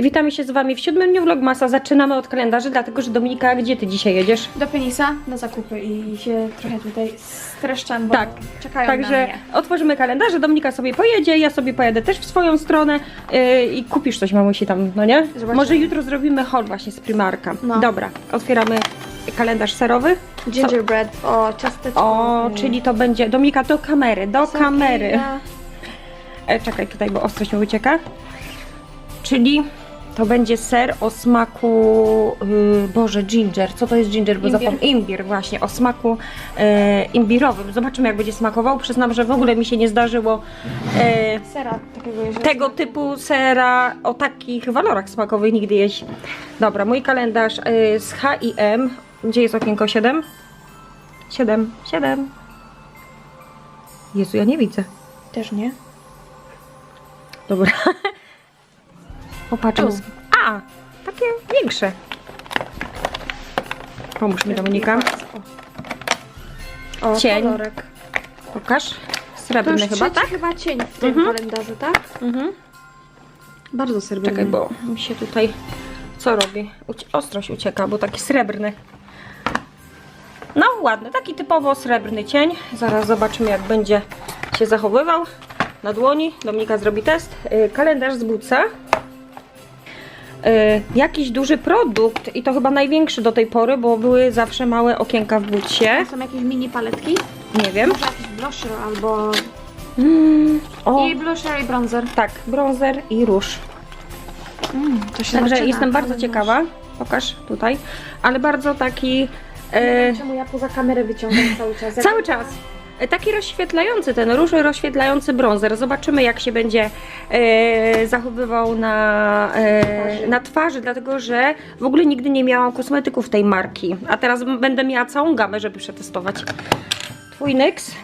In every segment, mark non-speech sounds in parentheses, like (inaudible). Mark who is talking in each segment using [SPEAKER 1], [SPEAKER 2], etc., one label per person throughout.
[SPEAKER 1] I witamy się z Wami w siódmym dniu Vlogmasa. Zaczynamy od kalendarzy, dlatego że Dominika, gdzie Ty dzisiaj jedziesz?
[SPEAKER 2] Do penisa na zakupy i się trochę tutaj streszczam, bo
[SPEAKER 1] Tak.
[SPEAKER 2] czekają na
[SPEAKER 1] Także
[SPEAKER 2] mnie.
[SPEAKER 1] otworzymy kalendarze, Dominika sobie pojedzie, ja sobie pojadę też w swoją stronę yy, i kupisz coś mamusi tam, no nie?
[SPEAKER 2] Zobaczymy.
[SPEAKER 1] Może jutro zrobimy haul właśnie z Primarka.
[SPEAKER 2] No.
[SPEAKER 1] Dobra, otwieramy kalendarz serowy.
[SPEAKER 2] Gingerbread, o ciasteczko.
[SPEAKER 1] O, czyli to będzie, Dominika, do kamery, do
[SPEAKER 2] soki
[SPEAKER 1] kamery.
[SPEAKER 2] na-
[SPEAKER 1] E, czekaj, tutaj, bo ostrość mi ucieka. Czyli to będzie ser o smaku, yy, Boże, ginger. Co to jest ginger? Bo
[SPEAKER 2] Imbir.
[SPEAKER 1] zapom- imbir właśnie, o smaku yy, imbirowym. Zobaczymy, jak będzie smakował. Przyznam, że w ogóle mi się nie zdarzyło yy,
[SPEAKER 2] Sera takiego jeżeli
[SPEAKER 1] tego typu sera o takich walorach smakowych nigdy jeść. Dobra, mój kalendarz yy, z H&M. Gdzie jest okienko 7? 7, 7. Jezu, ja nie widzę.
[SPEAKER 2] Też nie.
[SPEAKER 1] Dobra. (laughs) Popatrzmy.
[SPEAKER 2] Tu.
[SPEAKER 1] A, takie większe. Pomóż mi Dominika.
[SPEAKER 2] O,
[SPEAKER 1] Cień.
[SPEAKER 2] kolorek.
[SPEAKER 1] Pokaż.
[SPEAKER 2] To
[SPEAKER 1] Srebrny
[SPEAKER 2] już
[SPEAKER 1] chyba, tak?
[SPEAKER 2] chyba cień w tym
[SPEAKER 1] Mhm.
[SPEAKER 2] kalendarzu, tak?
[SPEAKER 1] Mhm.
[SPEAKER 2] Bardzo srebrny.
[SPEAKER 1] Czekaj, bo mi się tutaj... Co robi? Ucie ostrość ucieka, bo taki srebrny. No, ładny. Taki typowo srebrny cień. Zaraz zobaczymy, jak będzie się zachowywał. Na dłoni. Dominika zrobi test. Yy, kalendarz z Buca. Yy, jakiś duży produkt i to chyba największy do tej pory, bo były zawsze małe okienka w bucie.
[SPEAKER 2] Są jakieś mini paletki?
[SPEAKER 1] Nie wiem.
[SPEAKER 2] Może jakiś blusher albo...
[SPEAKER 1] Mm, o,
[SPEAKER 2] I blusher i bronzer.
[SPEAKER 1] tak, bronzer i róż.
[SPEAKER 2] Mm, to się
[SPEAKER 1] Także
[SPEAKER 2] zaczyna
[SPEAKER 1] jestem bardzo ciekawa. Pokaż tutaj. Ale bardzo taki. E,
[SPEAKER 2] Czemu ja poza kamerę wyciągam cały czas? Jak-
[SPEAKER 1] cały czas. Taki rozświetlający ten róż, rozświetlający bronzer. Zobaczymy, jak się będzie e, zachowywał na, e,
[SPEAKER 2] Twarzy.
[SPEAKER 1] na twarzy, dlatego że w ogóle nigdy nie miałam kosmetyków tej marki. A teraz będę miała całą gamę, żeby przetestować. Twój NYX.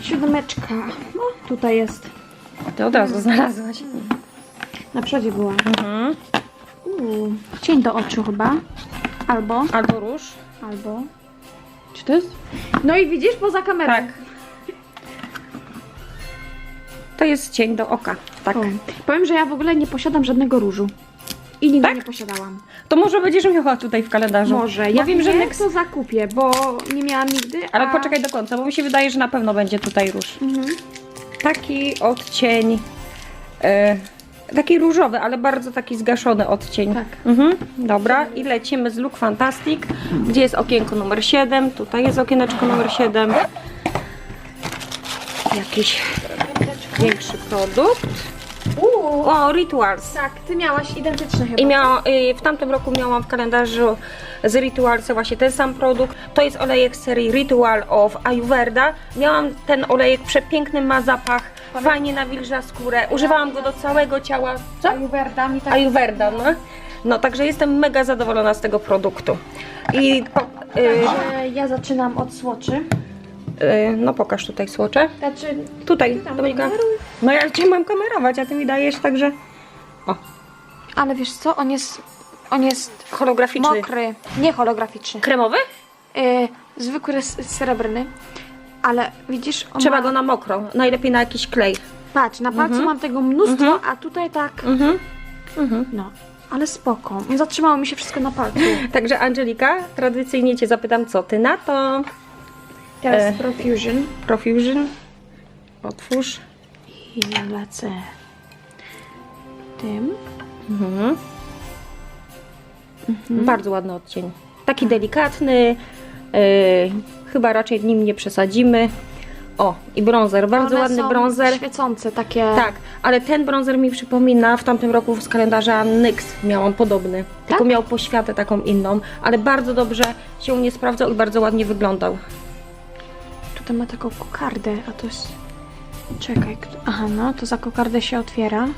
[SPEAKER 2] Siódemeczka. No, tutaj jest.
[SPEAKER 1] Ty od razu znalazłaś.
[SPEAKER 2] Na przodzie była.
[SPEAKER 1] Mhm.
[SPEAKER 2] Uuu, cień do oczu chyba. Albo,
[SPEAKER 1] Albo róż.
[SPEAKER 2] albo. Czy to jest? No i widzisz poza kamerą.
[SPEAKER 1] Tak. To jest cień do oka. Tak.
[SPEAKER 2] O. Powiem, że ja w ogóle nie posiadam żadnego różu. I nigdy
[SPEAKER 1] Tak?
[SPEAKER 2] nie posiadałam.
[SPEAKER 1] To może będziesz miała tutaj w kalendarzu.
[SPEAKER 2] Może. Ja
[SPEAKER 1] wiem, że NYX...
[SPEAKER 2] to zakupię, bo nie miałam nigdy.
[SPEAKER 1] Ale
[SPEAKER 2] a...
[SPEAKER 1] poczekaj do końca, bo mi się wydaje, że na pewno będzie tutaj róż.
[SPEAKER 2] Mhm.
[SPEAKER 1] Taki odcień... E, taki różowy, ale bardzo taki zgaszony odcień.
[SPEAKER 2] Tak.
[SPEAKER 1] Mhm. Dobra, i lecimy z Look Fantastic. Gdzie jest okienko numer 7? Tutaj jest okieneczko numer 7. Jakiś większy produkt.
[SPEAKER 2] Uuu,
[SPEAKER 1] O, Rituals.
[SPEAKER 2] tak, ty miałaś identyczny chyba.
[SPEAKER 1] I miała, y, w tamtym roku miałam w kalendarzu z Ritualsa właśnie ten sam produkt. To jest olejek z serii Ritual of Ayurveda. Miałam ten olejek, przepiękny ma zapach, fajnie nawilża skórę. Używałam go do całego ciała. Co?
[SPEAKER 2] Ayurveda mi tak...
[SPEAKER 1] Ayurveda, no. No, także jestem mega zadowolona z tego produktu. I po, y,
[SPEAKER 2] Także ja zaczynam od słoczy.
[SPEAKER 1] y, no pokaż tutaj słocze.
[SPEAKER 2] Znaczy,
[SPEAKER 1] Tutaj,
[SPEAKER 2] Tam
[SPEAKER 1] Dominika.
[SPEAKER 2] kameruj.
[SPEAKER 1] No ja cię mam kamerować, a ty mi dajesz także... O,
[SPEAKER 2] ale wiesz co, on jest... On jest
[SPEAKER 1] holograficzny.
[SPEAKER 2] mokry. Nie holograficzny.
[SPEAKER 1] Kremowy?
[SPEAKER 2] Yy, zwykły s- srebrny. Ale widzisz, on
[SPEAKER 1] Trzeba
[SPEAKER 2] ma...
[SPEAKER 1] go na mokro. Najlepiej na jakiś klej.
[SPEAKER 2] Patrz, na palcu mam tego mnóstwo, a tutaj tak...
[SPEAKER 1] Mhm. Mhm.
[SPEAKER 2] No, ale spoko. Zatrzymało mi się wszystko na palcu. (laughs)
[SPEAKER 1] Także Angelika, tradycyjnie Cię zapytam, co Ty na to?
[SPEAKER 2] Teraz
[SPEAKER 1] E.
[SPEAKER 2] Profusion.
[SPEAKER 1] Profusion. Otwórz.
[SPEAKER 2] I lecę tym.
[SPEAKER 1] Mhm. Bardzo ładny odcień. Taki delikatny. yy, chyba raczej nim nie przesadzimy. O, i bronzer. Bardzo
[SPEAKER 2] One
[SPEAKER 1] ładny
[SPEAKER 2] są
[SPEAKER 1] bronzer.
[SPEAKER 2] świecące, takie...
[SPEAKER 1] Tak, ale ten bronzer mi przypomina w tamtym roku z kalendarza NYX miałam podobny. Tylko
[SPEAKER 2] Tak?
[SPEAKER 1] miał poświatę taką inną, ale bardzo dobrze się u mnie sprawdzał i bardzo ładnie wyglądał.
[SPEAKER 2] Tutaj ma taką kokardę, a to jest... Czekaj, aha, no, to za kokardę się otwiera.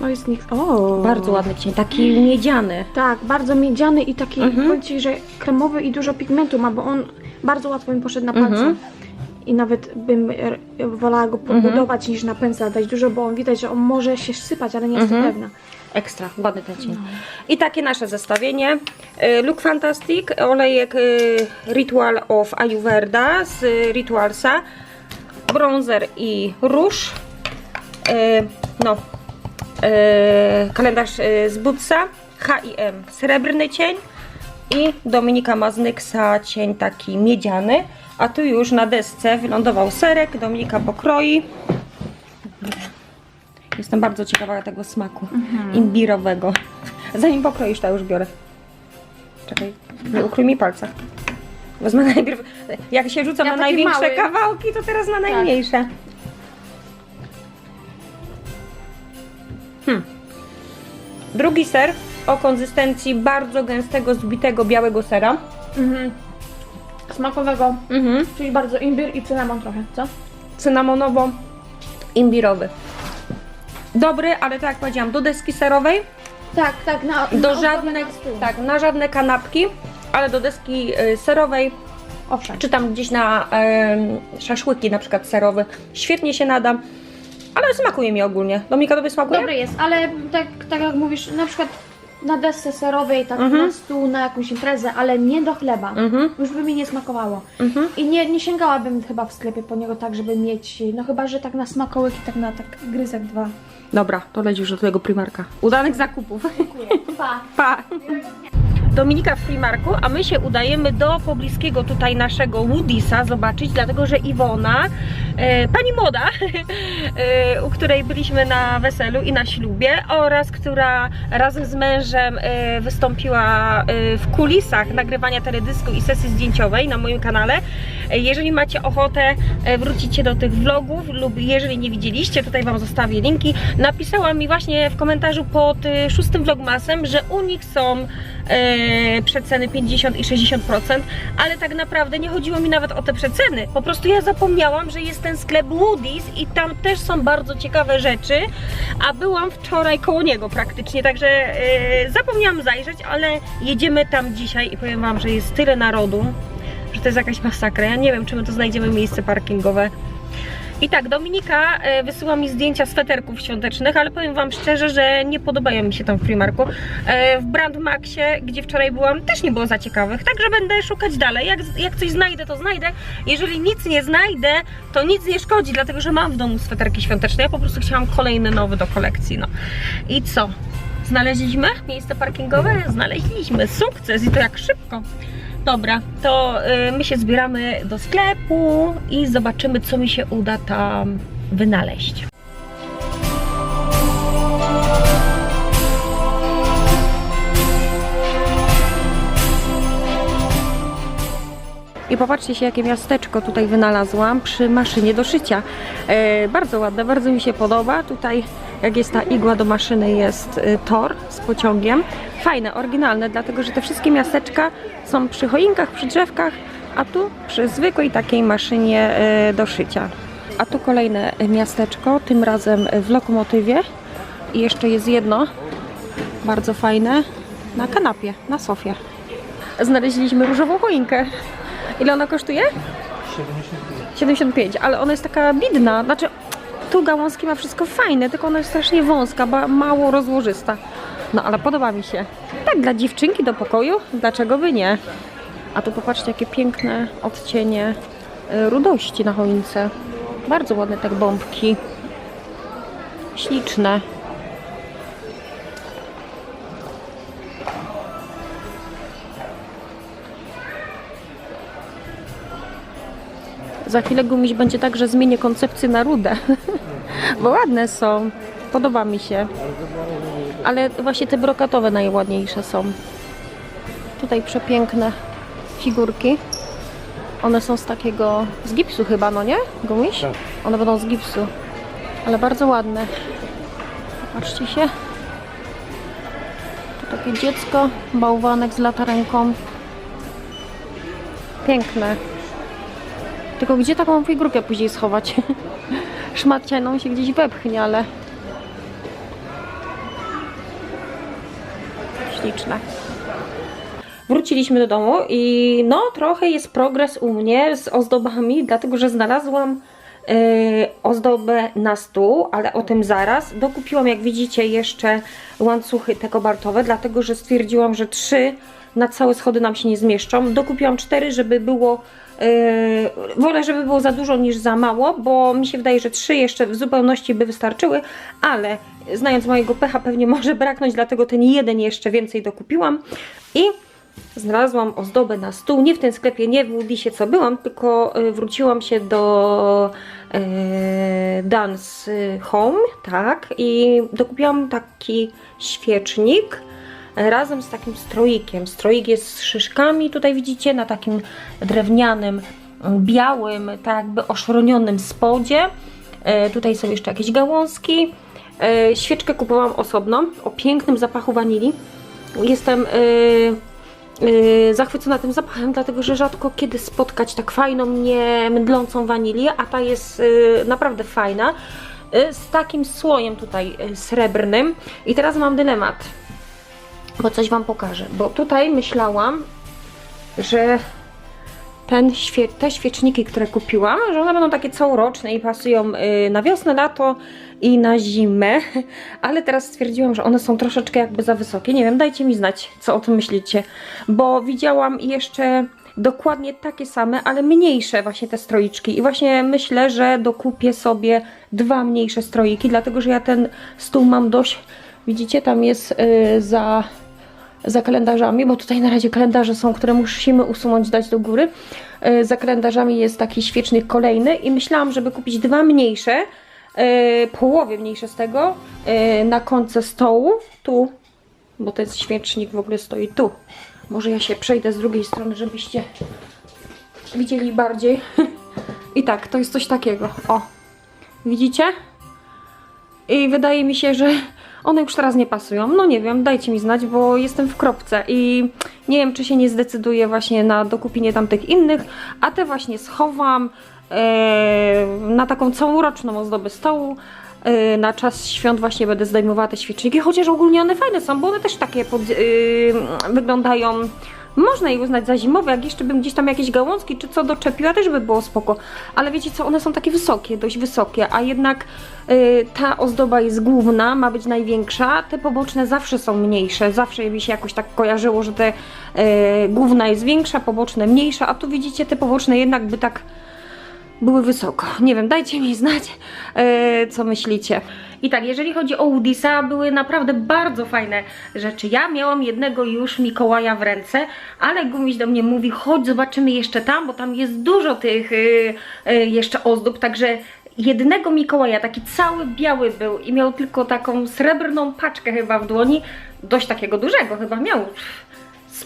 [SPEAKER 2] No jest niech... O!
[SPEAKER 1] Bardzo ładny cień, taki miedziany.
[SPEAKER 2] Tak, bardzo miedziany i taki,
[SPEAKER 1] Mhm.
[SPEAKER 2] powiem Ci, że kremowy i dużo pigmentu ma, bo on bardzo łatwo mi poszedł na palce.
[SPEAKER 1] Mhm.
[SPEAKER 2] I nawet bym wolała go podbudować niż na pędzla dać dużo, bo on widać, że on może się sypać, ale nie jestem
[SPEAKER 1] Mhm.
[SPEAKER 2] pewna.
[SPEAKER 1] Ekstra, ładny ten cień. I takie nasze zestawienie. Y, Look Fantastic, olejek y, Ritual of Ayurveda z y, Ritualsa, bronzer i róż. e, no, kalendarz e, z Butsa, H&M srebrny cień i Dominika ma z Nyxa cień taki miedziany, a tu już na desce wylądował serek, Dominika pokroi. Jestem bardzo ciekawa tego smaku imbirowego. Zanim pokroisz, to już biorę. Czekaj, nie ukrój mi palca. Wezmę najpierw, jak się rzuca
[SPEAKER 2] Ja
[SPEAKER 1] na największe
[SPEAKER 2] mały.
[SPEAKER 1] kawałki, to teraz na najmniejsze. Hmm. Drugi ser o konsystencji bardzo gęstego, zbitego białego sera.
[SPEAKER 2] Mhm. Smakowego,
[SPEAKER 1] Mhm.
[SPEAKER 2] czyli bardzo imbir i cynamon trochę, co?
[SPEAKER 1] Cynamonowo-imbirowy. Dobry, ale tak jak powiedziałam, do deski serowej,
[SPEAKER 2] Tak, tak, na,
[SPEAKER 1] do
[SPEAKER 2] na na stół.
[SPEAKER 1] tak, na żadne kanapki, ale do deski y, serowej,
[SPEAKER 2] Owszem.
[SPEAKER 1] czy tam gdzieś na em, szaszłyki na przykład serowe, świetnie się nada, ale smakuje mi ogólnie. Dominika, tobie smakuje?
[SPEAKER 2] Dobry jest, ale tak, tak jak mówisz, na przykład na desce serowej, tak
[SPEAKER 1] Mhm.
[SPEAKER 2] na stół, na jakąś imprezę, ale nie do chleba.
[SPEAKER 1] Mhm.
[SPEAKER 2] Już by mi nie smakowało.
[SPEAKER 1] Mhm.
[SPEAKER 2] I nie, nie sięgałabym chyba w sklepie po niego tak, żeby mieć, no chyba, że tak na smakołyk i tak na tak gryzek dwa.
[SPEAKER 1] Dobra, to leć już do tego Primarka. Udanych zakupów.
[SPEAKER 2] Pa! (laughs)
[SPEAKER 1] Pa! Dominika w Primarku, a my się udajemy do pobliskiego tutaj naszego Woodisa zobaczyć, dlatego że Iwona, pani młoda, (laughs) e, u której byliśmy na weselu i na ślubie oraz która razem z mężem e, wystąpiła e, w kulisach nagrywania teledysku i sesji zdjęciowej na moim kanale. Jeżeli macie ochotę e, wrócić się do tych vlogów lub jeżeli nie widzieliście, tutaj Wam zostawię linki, napisała mi właśnie w komentarzu pod e, szóstym vlogmasem, że u nich są e, przeceny 50 i 60%, ale tak naprawdę nie chodziło mi nawet o te przeceny. Po prostu ja zapomniałam, że jest ten sklep Woody's i tam też są bardzo ciekawe rzeczy, a byłam wczoraj koło niego praktycznie, także e, zapomniałam zajrzeć, ale jedziemy tam dzisiaj i powiem Wam, że jest tyle narodu, że to jest jakaś masakra. Ja nie wiem, czy my tu znajdziemy miejsce parkingowe. I tak, Dominika e, wysyła mi zdjęcia sweterków świątecznych, ale powiem Wam szczerze, że nie podobają mi się tam w Primarku. E, w Brandmaxie, gdzie wczoraj byłam, też nie było za ciekawych, także będę szukać dalej. Jak, jak coś znajdę, to znajdę. Jeżeli nic nie znajdę, to nic nie szkodzi, dlatego że mam w domu sweterki świąteczne. Ja po prostu chciałam kolejny nowy do kolekcji. No. I co? Znaleźliśmy miejsce parkingowe? Znaleźliśmy. Sukces i to jak szybko. Dobra, to y, my się zbieramy do sklepu i zobaczymy, co mi się uda tam wynaleźć. I popatrzcie się, jakie miasteczko tutaj wynalazłam przy maszynie do szycia. E, bardzo ładne, bardzo mi się podoba. Tutaj, jak jest ta igła do maszyny, jest e, tor z pociągiem. Fajne, oryginalne, dlatego że te wszystkie miasteczka są przy choinkach, przy drzewkach, a tu przy zwykłej takiej maszynie e, do szycia. A tu kolejne e, miasteczko, tym razem w lokomotywie. I jeszcze jest jedno, bardzo fajne, na kanapie, na sofie. Znaleźliśmy różową choinkę. Ile ona kosztuje? 75. 75, ale ona jest taka bidna. Znaczy, tu gałązki ma wszystko fajne, tylko ona jest strasznie wąska, mało rozłożysta. No ale podoba mi się. Tak, dla dziewczynki do pokoju, dlaczego by nie? A tu popatrzcie, jakie piękne odcienie y, rudości na choince. Bardzo ładne te bombki. Śliczne. Za chwilę gumiś będzie tak, że zmienię koncepcję na rudę. (laughs) Bo ładne są. Podoba mi się. Ale właśnie te brokatowe najładniejsze są. Tutaj przepiękne figurki. One są z takiego, z gipsu chyba, no nie? Gumiś?
[SPEAKER 3] Tak.
[SPEAKER 1] One będą z gipsu. Ale bardzo ładne. Patrzcie się. Tu takie dziecko, bałwanek z latarenką. Piękne. Tylko gdzie taką figurkę później schować? (laughs) Szmatcianą się gdzieś wepchnie, ale... Śliczne. Wróciliśmy do domu i no trochę jest progres u mnie z ozdobami, dlatego że znalazłam yy, ozdobę na stół, ale o tym zaraz. Dokupiłam, jak widzicie, jeszcze łańcuchy te kobaltowe, dlatego że stwierdziłam, że trzy na całe schody nam się nie zmieszczą. Dokupiłam cztery, żeby było Yy, wolę, żeby było za dużo niż za mało, bo mi się wydaje, że trzy jeszcze w zupełności by wystarczyły, ale znając mojego pecha pewnie może braknąć, dlatego ten jeden jeszcze więcej dokupiłam i znalazłam ozdobę na stół, nie w tym sklepie, nie w Woodysie co byłam, tylko yy, wróciłam się do yy, Dance Home, tak, i dokupiłam taki świecznik, razem z takim stroikiem. Stroik jest z szyszkami, tutaj widzicie, na takim drewnianym, mm, białym, tak jakby oszronionym spodzie. E, tutaj są jeszcze jakieś gałązki. E, świeczkę kupowałam osobno, o pięknym zapachu wanilii. Jestem e, zachwycona tym zapachem, dlatego że rzadko kiedy spotkać tak fajną, nie mdlącą wanilię, a ta jest naprawdę fajna. Z takim słojem tutaj srebrnym. I teraz mam dylemat bo coś Wam pokażę. Bo tutaj myślałam, że ten świe te świeczniki, które kupiłam, że one będą takie całoroczne i pasują y, na wiosnę, lato i na zimę, (laughs) ale teraz stwierdziłam, że one są troszeczkę jakby za wysokie. Nie wiem, dajcie mi znać, co o tym myślicie, bo widziałam jeszcze dokładnie takie same, ale mniejsze właśnie te stroiczki i właśnie myślę, że dokupię sobie dwa mniejsze stroiki, dlatego że ja ten stół mam dość, widzicie, tam jest y, za za kalendarzami, bo tutaj na razie kalendarze są, które musimy usunąć, dać do góry. E, Za kalendarzami jest taki świecznik kolejny i myślałam, żeby kupić dwa mniejsze, e, połowie mniejsze z tego, e, na końcu stołu, tu, bo ten świecznik w ogóle stoi tu. Może ja się przejdę z drugiej strony, żebyście widzieli bardziej. (laughs) I tak, to jest coś takiego, o. Widzicie? I wydaje mi się, że one już teraz nie pasują. No nie wiem, dajcie mi znać, bo jestem w kropce i nie wiem, czy się nie zdecyduję właśnie na dokupienie tamtych innych, a te właśnie schowam e, na taką całoroczną ozdobę stołu. E, na czas świąt właśnie będę zdejmowała te świeczniki, chociaż ogólnie one fajne są, bo one też takie pod, e, wyglądają można je uznać za zimowe, jak jeszcze bym gdzieś tam jakieś gałązki czy co doczepiła, też by było spoko. Ale wiecie co, one są takie wysokie, dość wysokie, a jednak y, ta ozdoba jest główna, ma być największa, te poboczne zawsze są mniejsze, zawsze mi się jakoś tak kojarzyło, że te y, główna jest większa, poboczne mniejsza, a tu widzicie te poboczne jednak by tak były wysoko. Nie wiem, dajcie mi znać, e, co myślicie. I tak, jeżeli chodzi o Woodisa, były naprawdę bardzo fajne rzeczy. Ja miałam jednego już Mikołaja w ręce, ale Gumiś do mnie mówi, chodź zobaczymy jeszcze tam, bo tam jest dużo tych y, y, jeszcze ozdób, także jednego Mikołaja, taki cały biały był i miał tylko taką srebrną paczkę chyba w dłoni, dość takiego dużego chyba miał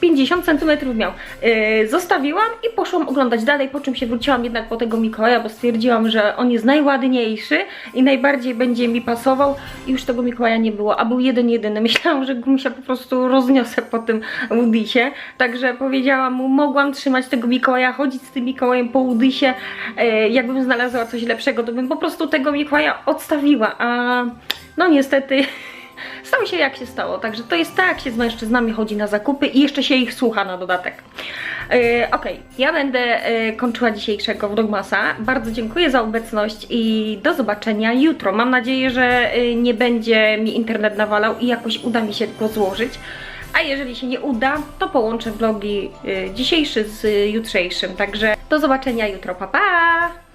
[SPEAKER 1] 50 cm miał. Yy, zostawiłam i poszłam oglądać dalej, po czym się wróciłam jednak po tego Mikołaja, bo stwierdziłam, że on jest najładniejszy i najbardziej będzie mi pasował i już tego Mikołaja nie było, a był jeden jedyny. (laughs) Myślałam, że się po prostu rozniosę po tym Woodysie, także powiedziałam mu, mogłam trzymać tego Mikołaja, chodzić z tym Mikołajem po Woodysie, yy, jakbym znalazła coś lepszego, to bym po prostu tego Mikołaja odstawiła, a no niestety (laughs) stało się jak się stało. Także to jest tak, jak się z mężczyznami chodzi na zakupy i jeszcze się ich słucha na dodatek. Yy, Okej, ja będę yy, kończyła dzisiejszego Vlogmasa. Bardzo dziękuję za obecność i do zobaczenia jutro. Mam nadzieję, że yy, nie będzie mi internet nawalał i jakoś uda mi się go złożyć. A jeżeli się nie uda, to połączę vlogi yy, dzisiejszy z jutrzejszym. Także do zobaczenia jutro. Pa, pa!